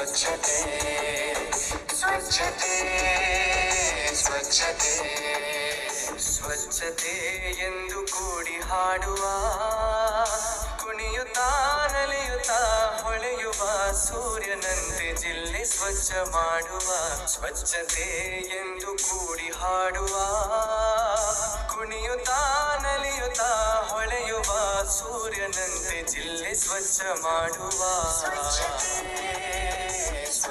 ಸ್ವಚ್ಛತೆ ಸ್ವಚ್ಛತೆ ಸ್ವಚ್ಛತೆ ಸ್ವಚ್ಛತೆ ಎಂದು ಕೂಡಿ ಹಾಡುವ, ಕುಣಿಯುತ್ತಾ ನಲಿಯುತ್ತಾ ಹೊಳೆಯುವ ಸೂರ್ಯನಂತೆ ಜಿಲ್ಲೆ ಸ್ವಚ್ಛ ಮಾಡುವ, ಸ್ವಚ್ಛತೆ ಎಂದು ಕೂಡಿ ಹಾಡುವ, ಕುಣಿಯುತ್ತಾ ನಲಿಯುತ್ತಾ ಹೊಳೆಯುವ ಸೂರ್ಯನಂತೆ ಜಿಲ್ಲೆ ಸ್ವಚ್ಛ ಮಾಡುವ.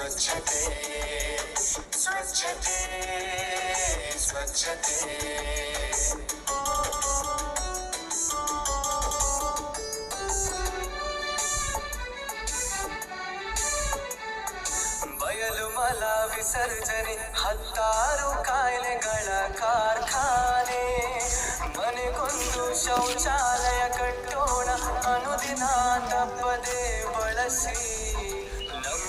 ಸ್ವಚ್ಛತೆ ಸ್ವಚ್ಛತೆ ಸ್ವಚ್ಛತೆ ಬಯಲು ಮಲ ವಿಸರ್ಜನೆ ಹತ್ತಾರು ಕಾಯಿಲೆಗಳ ಕಾರ್ಖಾನೆ ಮನೆಗೊಂದು ಶೌಚಾಲಯ ಕಟ್ಟೋಣ ಅನುದಿನ ತಪ್ಪದೆ ಬಳಸಿ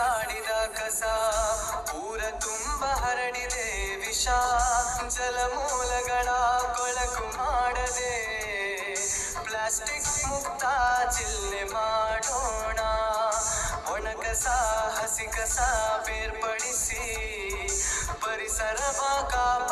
ಬಿಸಾಡಿದ ಕಸ. ಊರ ತುಂಬ ಹರಡಿದೆ ವಿಷ. ಜಲಮೂಲಗಳ ಕೊಳಕು ಮಾಡದೆ. ಪ್ಲಾಸ್ಟಿಕ್ ಮುಕ್ತ ಜಿಲ್ಲೆ ಮಾಡೋಣ. ಒಣಕಸ ಹಸಿ ಕಸ ಬೇರ್ಪಡಿಸಿ. ಪರಿಸರ ಕಾಪಾಡೋಣ